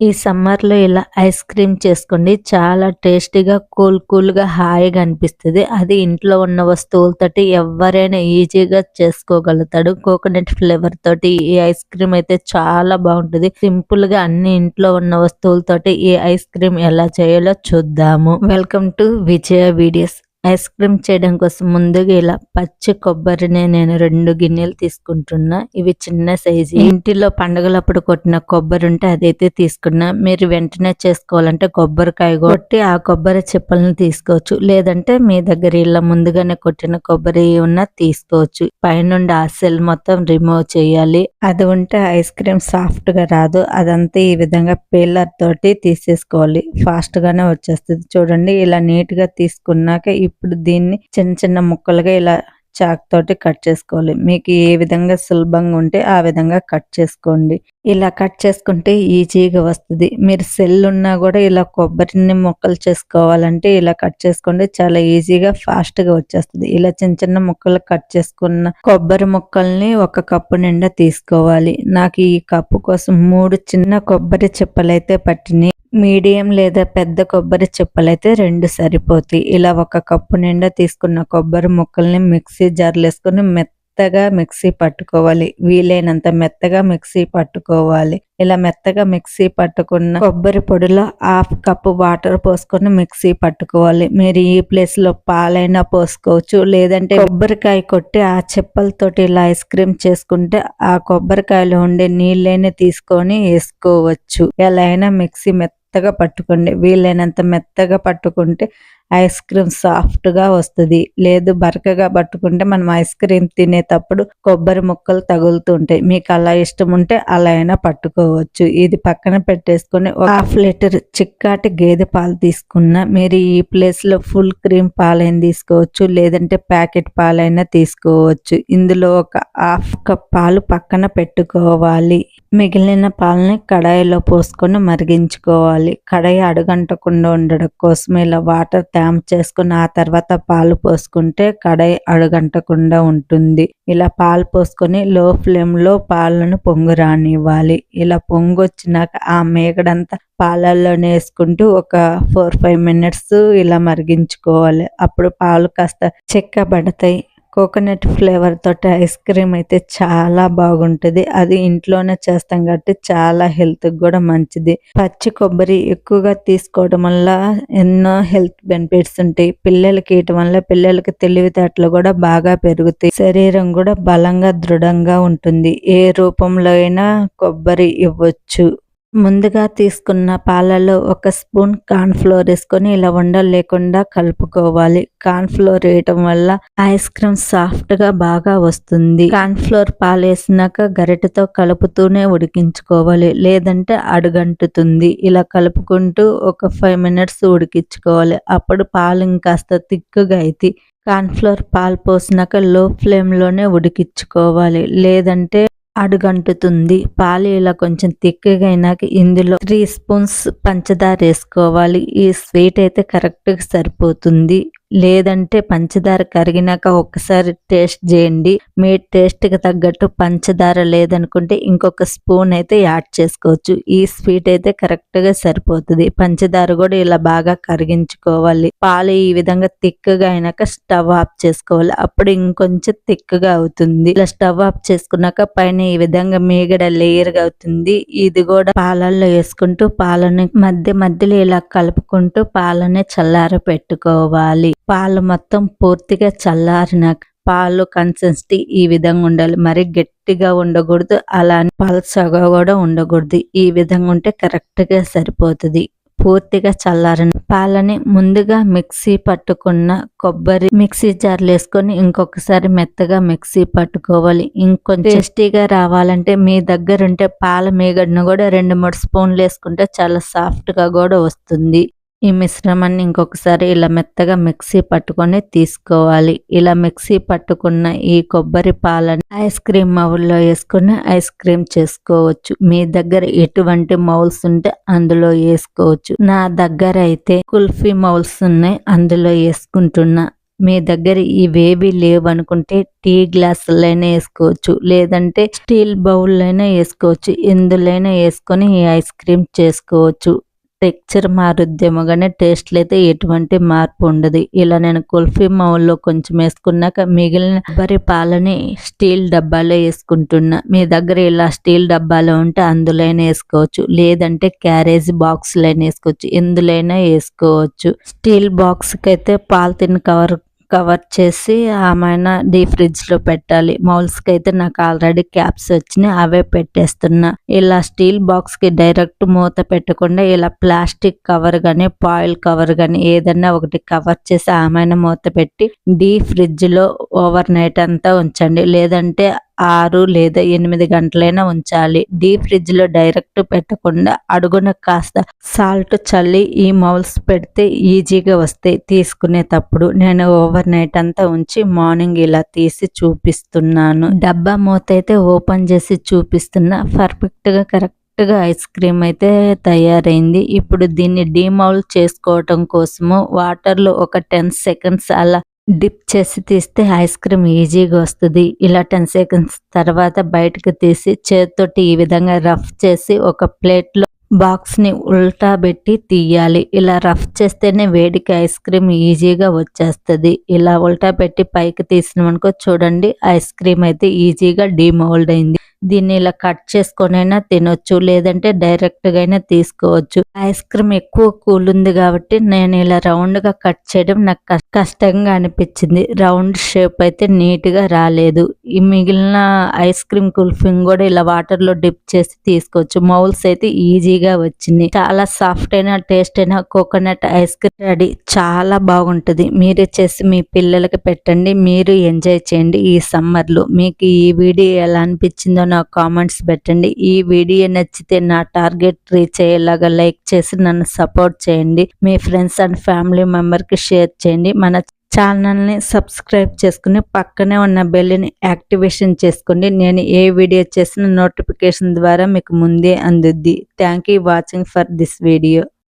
ఈ సమ్మర్లో ఇలా ఐస్ క్రీమ్ చేసుకోండి. చాలా టేస్టీగా కూల్ కూల్గా హాయిగా అనిపిస్తుంది. అది ఇంట్లో ఉన్న వస్తువులతోటి ఎవరైనా ఈజీగా చేసుకోగలుగుతాడు. కోకోనట్ ఫ్లేవర్ తోటి ఈ ఐస్ క్రీమ్ అయితే చాలా బాగుంటుంది. సింపుల్గా అన్ని ఇంట్లో ఉన్న వస్తువులతోటి ఈ ఐస్ క్రీమ్ ఎలా చేయాలో చూద్దాము. Welcome to Vijaya videos. Ice cream చేయడం కోసం ముందుగా ఇలా పచ్చి కొబ్బరిని నేను రెండు గిన్నెలు తీసుకుంటున్నా. ఇవి చిన్న సైజు. ఇంటిలో పండుగలప్పుడు కొట్టిన కొబ్బరి ఉంటే అదైతే తీసుకున్నా. మీరు వెంటనే చేసుకోవాలంటే కొబ్బరికాయ కొట్టి ఆ కొబ్బరి చిప్పలను తీసుకోవచ్చు. లేదంటే మీ దగ్గర ఇలా ముందుగానే కొట్టిన కొబ్బరి ఉన్న తీసుకోవచ్చు. పైనుండి ఆ సెల్ మొత్తం రిమూవ్ చేయాలి. అది ఉంటే ఐస్ క్రీమ్ సాఫ్ట్గా రాదు. అదంతా ఈ విధంగా పీలర్ తోటి తీసేసుకోవాలి. ఫాస్ట్ గానే వచ్చేస్తుంది. చూడండి ఇలా నీట్గా తీసుకున్నాక ఇప్పుడు దీన్ని చిన్న చిన్న ముక్కలుగా ఇలా చాక్ తోటి కట్ చేసుకోవాలి. మీకు ఏ విధంగా సులభంగా ఉంటే ఆ విధంగా కట్ చేసుకోండి. ఇలా కట్ చేసుకుంటే ఈజీగా వస్తుంది. మీరు సెల్ ఉన్నా కూడా ఇలా కొబ్బరిని ముక్కలు చేసుకోవాలంటే ఇలా కట్ చేసుకోండి. చాలా ఈజీగా ఫాస్ట్గా వచ్చేస్తుంది. ఇలా చిన్న చిన్న ముక్కలు కట్ చేసుకున్న కొబ్బరి ముక్కల్ని ఒక కప్పు నిండా తీసుకోవాలి. నాకు ఈ కప్పు కోసం మూడు చిన్న కొబ్బరి చిప్పలైతే పట్టినాయి. మీడియం లేదా పెద్ద కొబ్బరి చిప్పలైతే రెండు సరిపోతాయి. ఇలా ఒక కప్పు నిండా తీసుకున్న కొబ్బరి ముక్కల్ని మిక్సీ జార్లు వేసుకుని మెత్తగా మిక్సీ పట్టుకోవాలి. వీలైనంత మెత్తగా మిక్సీ పట్టుకోవాలి. ఇలా మెత్తగా మిక్సీ పట్టుకున్న కొబ్బరి పొడిలో హాఫ్ కప్పు వాటర్ పోసుకొని మిక్సీ పట్టుకోవాలి. మీరు ఈ ప్లేస్లో పాలైనా పోసుకోవచ్చు. లేదంటే కొబ్బరికాయ కొట్టి ఆ చెప్పలతోటి ఇలా ఐస్ క్రీమ్ చేసుకుంటే ఆ కొబ్బరికాయలో ఉండే నీళ్ళని తీసుకొని వేసుకోవచ్చు. ఎలా అయినా మిక్సీ మెత్తగా పట్టుకోండి. వీలైనంత మెత్తగా పట్టుకుంటే ఐస్ క్రీమ్ సాఫ్ట్గా వస్తుంది. లేదు బరకగా పట్టుకుంటే మనం ఐస్ క్రీమ్ తినేటప్పుడు కొబ్బరి ముక్కలు తగులుతుంటాయి మీకు అలా ఇష్టం ఉంటే అలా అయినా పట్టుకోవచ్చు. ఇది పక్కన పెట్టేసుకొని హాఫ్ లీటర్ చిక్కాటి గేదె పాలు తీసుకున్న మీరు ఈ ప్లేస్లో ఫుల్ క్రీమ్ పాలైనా తీసుకోవచ్చు. లేదంటే ప్యాకెట్ పాలైనా తీసుకోవచ్చు. ఇందులో ఒక హాఫ్ కప్ పాలు పక్కన పెట్టుకోవాలి. మిగిలిన పాలని కడాయిలో పోసుకొని మరిగించుకోవాలి. కడాయి అడుగంటకుండా ఉండడం కోసం ఇలా వాటర్ ట్యామ్ చేసుకుని ఆ తర్వాత పాలు పోసుకుంటే కడాయి అడుగంటకుండా ఉంటుంది. ఇలా పాలు పోసుకొని లో ఫ్లేమ్లో పాలను పొంగు రానివ్వాలి ఇలా పొంగు వచ్చినాక ఆ మేగడంతా పాలల్లోనే వేసుకుంటూ ఒక ఫోర్ ఫైవ్ మినిట్స్ ఇలా మరిగించుకోవాలి. అప్పుడు పాలు కాస్త చెక్కబడతాయి కోకోనట్ ఫ్లేవర్ తోటి ఐస్ క్రీమ్ అయితే చాలా బాగుంటుంది. అది ఇంట్లోనే చేస్తాం కాబట్టి చాలా హెల్త్కి కూడా మంచిది. పచ్చి కొబ్బరి ఎక్కువగా తీసుకోవడం వల్ల ఎన్నో హెల్త్ బెనిఫిట్స్ ఉంటాయి. పిల్లలకి ఇయటం వల్ల పిల్లలకి తెలివితేటలు కూడా బాగా పెరుగుతాయి. శరీరం కూడా బలంగా దృఢంగా ఉంటుంది. ఏ రూపంలో అయినా కొబ్బరి ఇవ్వచ్చు. ముందుగా తీసుకున్న పాలలో ఒక స్పూన్ కార్న్ఫ్లోర్ వేసుకొని ఇలా ఉండలు లేకుండా కలుపుకోవాలి. కార్న్ఫ్లోర్ వేయటం వల్ల ఐస్ క్రీమ్ సాఫ్ట్గా బాగా వస్తుంది. కార్న్ఫ్లోర్ పాలు వేసినాక గరిటతో కలుపుతూనే ఉడికించుకోవాలి. లేదంటే అడుగంటుతుంది. ఇలా కలుపుకుంటూ ఒక ఫైవ్ మినిట్స్ ఉడికించుకోవాలి. అప్పుడు పాలు ఇంకాస్త తిక్కుగా అయితే కార్న్ఫ్లోర్ పాలు పోసినాక లో ఫ్లేమ్లోనే ఉడికించుకోవాలి. లేదంటే అడుగంటుతుంది. పాలు ఇలా కొంచెం తిక్కగా అయినాక ఇందులో త్రీ స్పూన్స్ పంచదార వేసుకోవాలి. ఈ స్వీట్ అయితే కరెక్ట్గా సరిపోతుంది. లేదంటే పంచదార కరిగినాక ఒక్కసారి టేస్ట్ చేయండి. మీ టేస్ట్కి తగ్గట్టు పంచదార లేదనుకుంటే ఇంకొక స్పూన్ అయితే యాడ్ చేసుకోవచ్చు. ఈ స్వీట్ అయితే కరెక్ట్గా సరిపోతుంది. పంచదార కూడా ఇలా బాగా కరిగించుకోవాలి. పాలు ఈ విధంగా థిక్గా అయినాక స్టవ్ ఆఫ్ చేసుకోవాలి. అప్పుడు ఇంకొంచెం థిక్గా అవుతుంది. ఇలా స్టవ్ ఆఫ్ చేసుకున్నాక పైన ఈ విధంగా మీగడ లేయర్గా అవుతుంది. ఇది కూడా పాలల్లో వేసుకుంటూ పాలని మధ్య మధ్యలో ఇలా కలుపుకుంటూ పాలనే చల్లార పెట్టుకోవాలి పాలు మొత్తం పూర్తిగా చల్లారినాక పాలు కన్సిస్టెన్సీ ఈ విధంగా ఉండాలి. మరి గట్టిగా ఉండకూడదు అలా పలసగా కూడా ఉండకూడదు. ఈ విధంగా ఉంటే కరెక్ట్గా సరిపోతుంది. పూర్తిగా చల్లారిన పాలని ముందుగా మిక్సీ పట్టుకున్న కొబ్బరి మిక్సీ జార్లు వేసుకొని ఇంకొకసారి మెత్తగా మిక్సీ పట్టుకోవాలి. ఇంకొంచెం టేస్టీగా రావాలంటే మీ దగ్గర ఉంటే పాల మీగడను కూడా రెండు మూడు స్పూన్లు వేసుకుంటే చాలా సాఫ్ట్గా కూడా వస్తుంది. ఈ మిశ్రమాన్ని ఇంకొకసారి ఇలా మెత్తగా మిక్సీ పట్టుకొని తీసుకోవాలి. ఇలా మిక్సీ పట్టుకున్న ఈ కొబ్బరి పాలని ఐస్ క్రీమ్ మౌల్లో వేసుకుని ఐస్ క్రీమ్ చేసుకోవచ్చు. మీ దగ్గర ఎటువంటి మౌల్స్ ఉంటే అందులో వేసుకోవచ్చు. నా దగ్గర అయితే కుల్ఫీ మౌల్స్ ఉన్నాయి అందులో వేసుకుంటున్నా. మీ దగ్గర ఇవేవి లేవనుకుంటే టీ గ్లాసులైనా వేసుకోవచ్చు లేదంటే స్టీల్ బౌల్లైనా వేసుకోవచ్చు ఎందులైనా వేసుకొని ఈ ఐస్ క్రీమ్ చేసుకోవచ్చు. టెక్చర్ మారుద్దేమో కానీ టేస్ట్లో అయితే ఎటువంటి మార్పు ఉండదు ఇలా నేను కుల్ఫీ మౌల్లో కొంచెం వేసుకున్నాక మిగిలిన కొబ్బరి పాలని స్టీల్ డబ్బాలో వేసుకుంటున్నా. మీ దగ్గర ఇలా స్టీల్ డబ్బాలో ఉంటే అందులోనే వేసుకోవచ్చు. లేదంటే క్యారేజ్ బాక్స్లైనా వేసుకోవచ్చు. ఎందులైనా వేసుకోవచ్చు. స్టీల్ బాక్స్కి అయితే పాలిథిన్ కవర్ కవర్ చేసి ఆమెన డీ ఫ్రిడ్జ్లో పెట్టాలి. మౌల్స్కి అయితే నాకు ఆల్రెడీ క్యాప్స్ వచ్చినాయి. అవే పెట్టేస్తున్నా. ఇలా స్టీల్ బాక్స్కి డైరెక్ట్ మూత పెట్టకుండా ఇలా ప్లాస్టిక్ కవర్ కానీ పాయిల్ కవర్ కానీ ఏదన్నా ఒకటి కవర్ చేసి ఆమెన మూత పెట్టి డీ ఫ్రిడ్జ్లో ఓవర్ నైట్ అంతా ఉంచండి. లేదంటే ఆరు లేదా ఎనిమిది గంటలైనా ఉంచాలి. డీప్ ఫ్రిడ్జ్లో డైరెక్ట్ పెట్టకుండా అడుగున కాస్త సాల్ట్ చల్లి ఈ మౌల్స్ పెడితే ఈజీగా వస్తాయి. తీసుకునేటప్పుడు నేను ఓవర్ నైట్ అంతా ఉంచి మార్నింగ్ ఇలా తీసి చూపిస్తున్నాను. డబ్బా మూత అయితే ఓపెన్ చేసి చూపిస్తున్నా. పర్ఫెక్ట్గా కరెక్ట్గా ఐస్ క్రీమ్ అయితే తయారైంది. ఇప్పుడు దీన్ని డీమౌల్ చేసుకోవటం కోసము వాటర్లో ఒక టెన్ సెకండ్స్ అలా డిప్ చేసి తీస్తే ఐస్ క్రీమ్ ఈజీగా వస్తుంది. ఇలా టెన్ సెకండ్స్ తర్వాత బయటకు తీసి చేతితోటి ఈ విధంగా రఫ్ చేసి ఒక ప్లేట్లో బాక్స్ని ఉల్టా పెట్టి తీయాలి. ఇలా రఫ్ చేస్తేనే వేడికి ఐస్ క్రీమ్ ఈజీగా వచ్చేస్తుంది. ఇలా ఉల్టా పెట్టి పైకి తీసినామనుకో చూడండి ఐస్ క్రీమ్ అయితే ఈజీగా డిమోల్డ్ అయింది. దీన్ని ఇలా కట్ చేసుకొనైనా తినొచ్చు లేదంటే డైరెక్ట్గా అయినా తీసుకోవచ్చు. ఐస్ క్రీమ్ ఎక్కువ కూల్ ఉంది కాబట్టి నేను ఇలా రౌండ్గా కట్ చేయడం నాకు కష్టంగా అనిపించింది. రౌండ్ షేప్ అయితే నీట్గా రాలేదు. ఈ మిగిలిన ఐస్ క్రీమ్ కుల్ఫింగ్ కూడా ఇలా వాటర్లో డిప్ చేసి తీసుకోవచ్చు. మౌల్స్ అయితే ఈజీగా వచ్చింది. చాలా సాఫ్ట్ అయినా టేస్ట్ అయినా కోకోనట్ ఐస్ క్రీమ్ రెడీ. చాలా బాగుంటుంది. మీరే చేసి మీ పిల్లలకి పెట్టండి. మీరు ఎంజాయ్ చేయండి ఈ సమ్మర్లో. మీకు ఈ వీడియో ఎలా అనిపించిందో నాకు కామెంట్స్ పెట్టండి. ఈ వీడియో నచ్చితే నా టార్గెట్ రీచ్ అయ్యేలాగా లైక్ చేసి నన్ను సపోర్ట్ చేయండి. మీ ఫ్రెండ్స్ అండ్ ఫ్యామిలీ మెంబర్కి షేర్ చేయండి. మన ఛానల్ని సబ్స్క్రైబ్ చేసుకుని పక్కనే ఉన్న బెల్ని యాక్టివేషన్ చేసుకోండి. నేను ఏ వీడియో చేసిన నోటిఫికేషన్ ద్వారా మీకు ముందే అందుద్ది. Thank you watching for this video.